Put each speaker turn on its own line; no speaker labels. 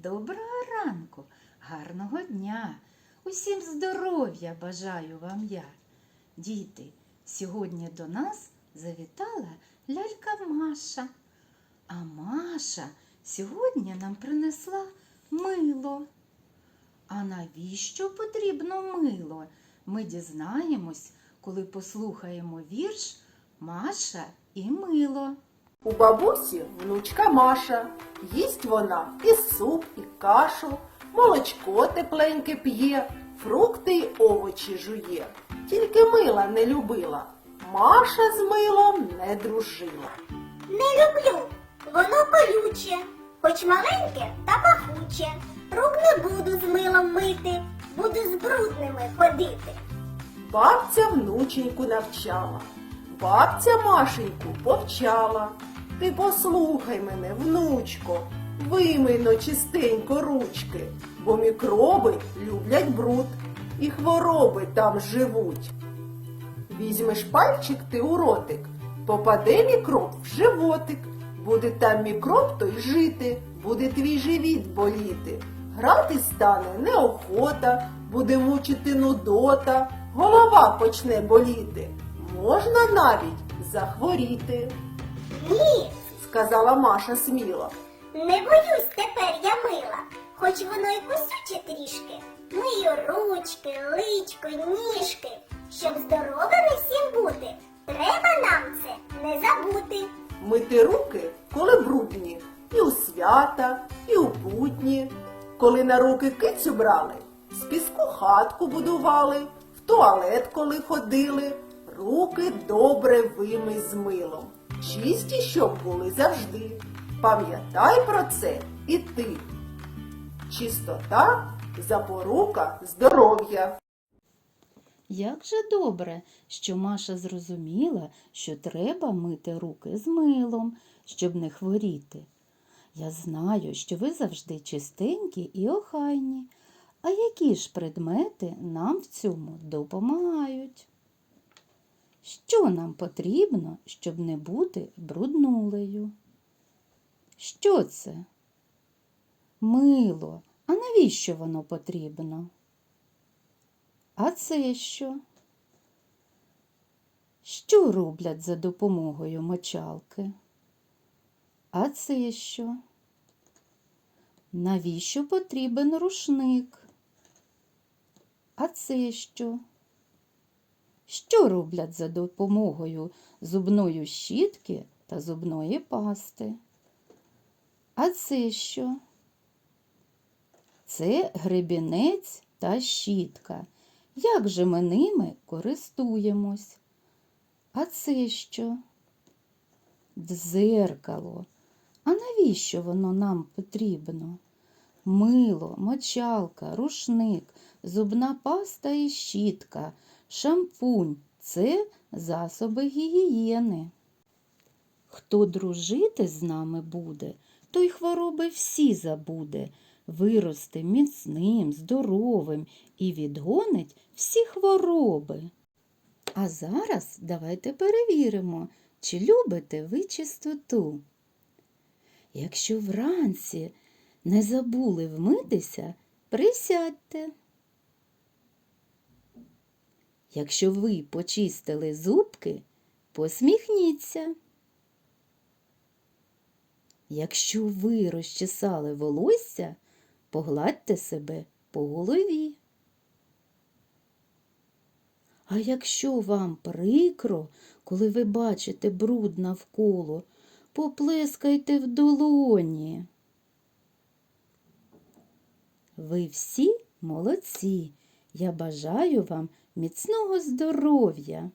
Доброго ранку, гарного дня. Усім здоров'я бажаю вам я. Діти, сьогодні до нас завітала лялька Маша. А Маша сьогодні нам принесла мило. А навіщо потрібно мило? Ми дізнаємось, коли послухаємо вірш Маша і мило.
У бабусі внучка Маша. Їсть вона і суп, і кашу, молочко тепленьке п'є, фрукти й овочі жує. Тільки мила не любила. Маша з милом не дружила.
Не люблю, воно колюче, хоч маленьке та пахуче. Рук не буду з милом мити, буду з брудними ходити.
Бабця внученьку навчала, бабця Машеньку повчала. Ти послухай мене, внучко, вимийно чистенько ручки, бо мікроби люблять бруд, і хвороби там живуть. Візьмеш пальчик ти у ротик, попаде мікроб в животик. Буде там мікроб, то й жити, буде твій живіт боліти. Грати стане неохота, буде мучити нудота, голова почне боліти. Можна навіть захворіти,
Ні,
сказала Маша сміло.
не боюсь тепер я мила, хоч воно й кусюче трішки. Мию ручки, личко, ніжки, щоб здоровими всім бути. Треба нам це не забути.
Мити руки, коли брудні, і у свята, і у будні. Коли на руки кицю брали, з піску хатку будували, в туалет, коли ходили, руки добре вимий з милом. Чисті, щоб були завжди. Пам'ятай про це і ти. Чистота запорука здоров'я.
Як же добре, що Маша зрозуміла, що треба мити руки з милом, щоб не хворіти. Я знаю, що ви завжди чистенькі і охайні. А які ж предмети нам в цьому допомагають? Що нам потрібно, щоб не бути бруднулею? Що це? Мило. А навіщо воно потрібно? А це що? Що роблять за допомогою мочалки? А це що? Навіщо потрібен рушник? А це що? Що роблять за допомогою зубної щітки та зубної пасти? А це що? Це гребінець та щітка. Як же ми ними користуємось? А це що? Дзеркало. А навіщо воно нам потрібно? Мило, мочалка, рушник, зубна паста і щітка, шампунь це засоби гігієни. Хто дружити з нами буде, той хвороби всі забуде, виросте міцним, здоровим і відгонить всі хвороби. А зараз давайте перевіримо, чи любите ви чистоту. Якщо вранці не забули вмитися, присядьте. Якщо ви почистили зубки, посміхніться. Якщо ви розчесали волосся, погладьте себе по голові. А якщо вам прикро, коли ви бачите бруд навколо, поплескайте в долоні. Ви всі молодці. Я бажаю вам міцного здоров'я.